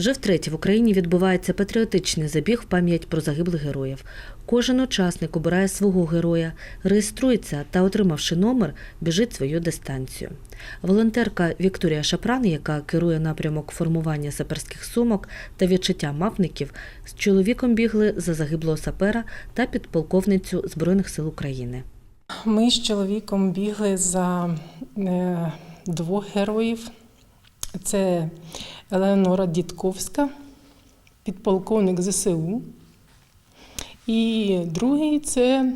Вже втретє в Україні відбувається патріотичний забіг в пам'ять про загиблих героїв. Кожен учасник обирає свого героя, реєструється та, отримавши номер, біжить свою дистанцію. Волонтерка Вікторія Шапран, яка керує напрямок формування саперських сумок та відчуття мапників, з чоловіком бігли за загиблого сапера та підполковницю Збройних сил України. Ми з чоловіком бігли за е, двох героїв. Це Елеонора Дідковська, підполковник ЗСУ. І другий це,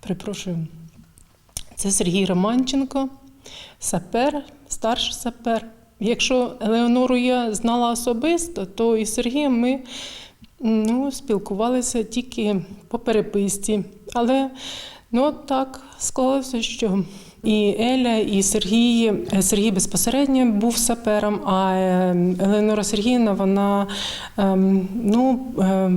перепрошую, це Сергій Романченко, сапер, старший сапер. Якщо Елеонору я знала особисто, то і Сергієм ми ну, спілкувалися тільки по переписці. Але ну, так склалося, що і Еля, і Сергій, е, Сергій безпосередньо був сапером, а е, Еленора Сергіївна, вона ем, ну. е,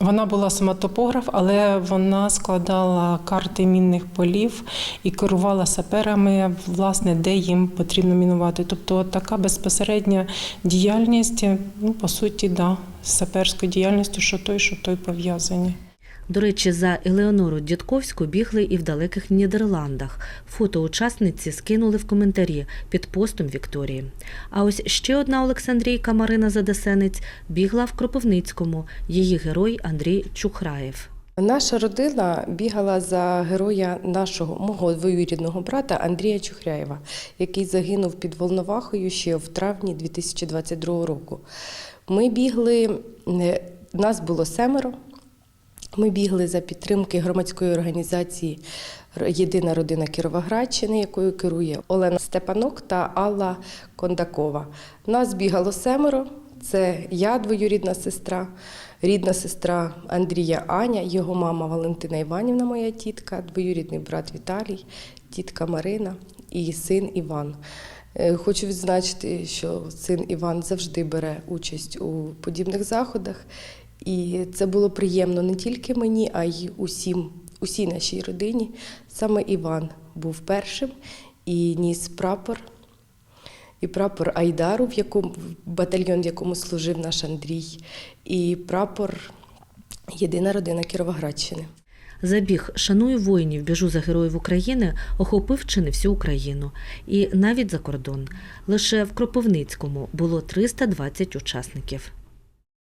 вона була сама топограф, але вона складала карти мінних полів і керувала саперами, власне, де їм потрібно мінувати. Тобто така безпосередня діяльність, ну, по суті, да, з саперською діяльністю, що той, що той пов'язані. До речі, за Елеонору Дідковську бігли і в далеких Нідерландах. Фото учасниці скинули в коментарі під постом Вікторії. А ось ще одна Олександрійка Марина Задесенець бігла в Кропивницькому. Її герой Андрій Чухраєв. Наша родина бігала за героя нашого мого двоюрідного брата Андрія Чухряєва, який загинув під Волновахою ще в травні 2022 року. Ми бігли, е, нас було семеро. Ми бігли за підтримки громадської організації Єдина родина Кіровоградщини, якою керує Олена Степанок та Алла Кондакова. Нас бігало семеро. Це я, двоюрідна сестра, рідна сестра Андрія Аня, його мама Валентина Іванівна, моя тітка, двоюрідний брат Віталій, тітка Марина і син Іван. Е, Хочу відзначити, що син Іван завжди бере участь у подібних заходах. І це було приємно не тільки мені, а й усім, усій нашій родині. Саме Іван був першим і ніс прапор і прапор Айдару, в якому батальйон, в якому служив наш Андрій, і прапор Єдина родина Кіровоградщини. Забіг Шаную воїнів, біжу за героїв України охопив чи не всю Україну. І навіть за кордон. Лише в Кропивницькому було 320 учасників.